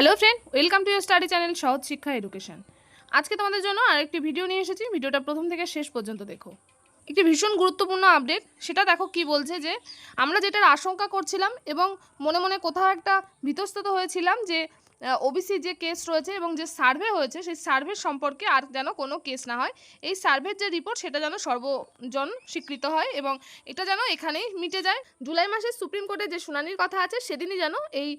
Hello friend welcome to your study channel সহজ শিক্ষা education আজকে তোমাদের জন্য আরেকটি ভিডিও নিয়ে এসেছি। ভিডিওটা প্রথম থেকে শেষ পর্যন্ত দেখো। একটি ভীষণ গুরুত্বপূর্ণ আপডেট সেটা দেখো কি বলছে যে, আমরা যেটার আশঙ্কা করছিলাম এবং মনে মনে কোথাও একটা বিতস্তত হয়েছিলাম যে ওবিসি যে কেস রয়েছে এবং যে সার্ভে হয়েছে, সেই সার্ভে সম্পর্কে আর যেন কোনো কেস না হয়। এই সার্ভের যে রিপোর্ট সেটা যেন সর্বজন স্বীকৃত হয় এবং এটা যেন এখানেই মিটে যায়। জুলাই মাসে সুপ্রিম কোর্টে যে শুনানির কথা আছে, সেদিনই যেন এই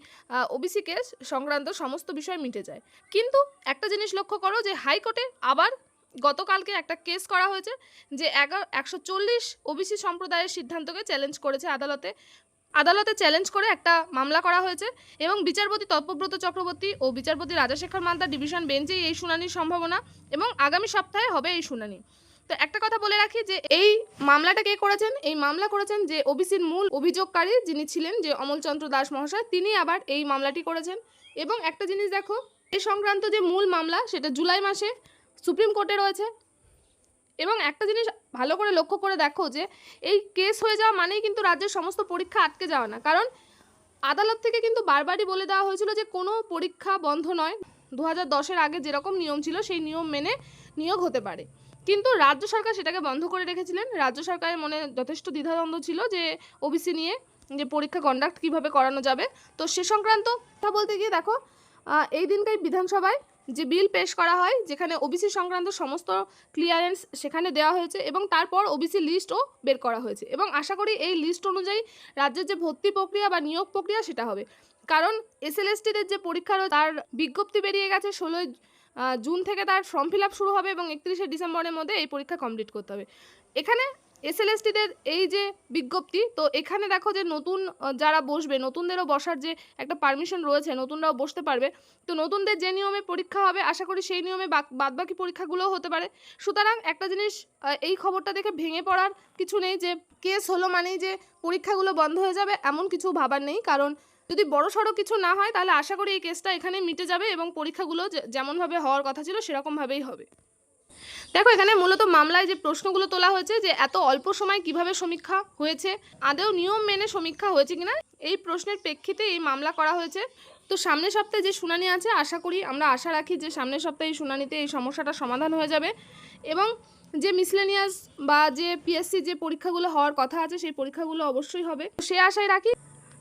ওবিসি কেস সংক্রান্ত সমস্ত বিষয় মিটে যায়। কিন্তু একটা জিনিস লক্ষ্য করো যে হাইকোর্টে আবার গতকালকে একটা কেস করা হয়েছে যে এগারো, একশো চল্লিশ ওবিসি সম্প্রদায়ের সিদ্ধান্তকে চ্যালেঞ্জ করেছে আদালতে। আদালতে চ্যালেঞ্জ করে একটা মামলা করা হয়েছে এবং বিচারপতি তত্ত্বব্রত চক্রবর্তী ও বিচারপতি রাজাশেখর মান্তা ডিভিশন বেঞ্চেই এই শুনানির সম্ভাবনা এবং আগামী সপ্তাহে হবে এই শুনানি। তো একটা কথা বলে রাখি যে এই মামলাটা কে করেছেন? এই মামলা করেছেন যে ওবিসির মূল অভিযোগকারী যিনি ছিলেন যে অমলচন্দ্র দাস মহাশয়, তিনি আবার এই মামলাটি করেছেন। এবং একটা জিনিস দেখো এই সংক্রান্ত যে মূল মামলা, সেটা জুলাই মাসে সুপ্রিম কোর্টে রয়েছে। এবং একটা জিনিস ভালো করে লক্ষ্য করে দেখো যে, এই কেস হয়ে যাওয়া মানেই কিন্তু রাজ্যের সমস্ত পরীক্ষা আটকে যাওয়া না। কারণ আদালত থেকে কিন্তু বারবারই বলে দেওয়া হয়েছিল যে, কোনো পরীক্ষা বন্ধ নয়। দু হাজার আগে যেরকম নিয়ম ছিল, সেই নিয়ম মেনে নিয়োগ হতে পারে। কিন্তু রাজ্য সরকার সেটাকে বন্ধ করে রেখেছিলেন। রাজ্য সরকারের মনে যথেষ্ট দ্বিধাদ্বন্দ্ব ছিল যে ওবিসি নিয়ে যে পরীক্ষা কন্ডাক্ট কীভাবে করানো যাবে। তো সে সংক্রান্ত কথা বলতে গিয়ে দেখো এই দিনকার বিধানসভায় যে বিল পেশ করা হয়, যেখানে ওবিসি সংক্রান্ত সমস্ত ক্লিয়ারেন্স সেখানে দেওয়া হয়েছে এবং তারপর ওবিসি লিস্টও বের করা হয়েছে। এবং আশা করি এই লিস্ট অনুযায়ী রাজ্যের যে ভর্তি প্রক্রিয়া বা নিয়োগ প্রক্রিয়া সেটা হবে। কারণ এসএলএসটিদের যে পরীক্ষা রয়েছে, তার বিজ্ঞপ্তি বেরিয়ে গেছে ষোলোই জুন থেকে তার ফর্ম ফিল শুরু হবে এবং একত্রিশে ডিসেম্বরের মধ্যে এই পরীক্ষা কমপ্লিট করতে হবে। এখানে এসএলএসটিদের এই যে বিজ্ঞপ্তি, তো এখানে দেখো যে নতুন যারা বসবে, নতুনদেরও বসার যে একটা পারমিশন রয়েছে, নতুনরাও বসতে পারবে। তো নতুনদের যে নিয়মে পরীক্ষা হবে, আশা করি সেই নিয়মে বাদ বাকি পরীক্ষাগুলোও হতে পারে। সুতরাং একটা জিনিস এই খবরটা দেখে ভেঙে পড়ার কিছু নেই যে কেস হলো মানেই যে পরীক্ষাগুলো বন্ধ হয়ে যাবে, এমন কিছু ভাবার নেই। কারণ যদি বড় সড়ো কিছু না হয়, তাহলে আশা করি এই কেসটা এখানে মিটে যাবে এবং পরীক্ষাগুলো যেমনভাবে হওয়ার কথা ছিল, সেরকমভাবেই হবে। দেখো, এখানে মূলত মামলায় যে প্রশ্নগুলো তোলা হয়েছে যে এত অল্প সময় কীভাবে সমীক্ষা হয়েছে আদেও নিয়ম মেনে সমীক্ষা হয়েছে কিনা, এই প্রশ্নের প্রেক্ষিতে এই মামলা করা হয়েছে। তো সামনের সপ্তাহে যে শুনানি আছে, আশা করি আমরা আশা রাখি যে সামনের সপ্তাহে এই শুনানিতে এই সমস্যাটা সমাধান হয়ে যাবে। এবং যে মিসলেনিয়াস বা যে পিএসসি যে পরীক্ষাগুলো হওয়ার কথা আছে, সেই পরীক্ষাগুলো অবশ্যই হবে। সে আশায় রাখি।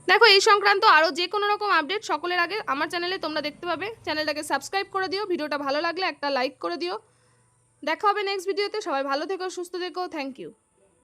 দেখো, এই সংক্রান্ত আরও যে কোনো রকম আপডেট সকলের আগে আমার চ্যানেলে তোমরা দেখতে পাবে। চ্যানেলটাকে সাবস্ক্রাইব করে দিও। ভিডিওটা ভালো লাগলে একটা লাইক করে দিও। দেখা হবে নেক্সট ভিডিওতে সবাই ভালো থেকো সুস্থ থেকো। Thank you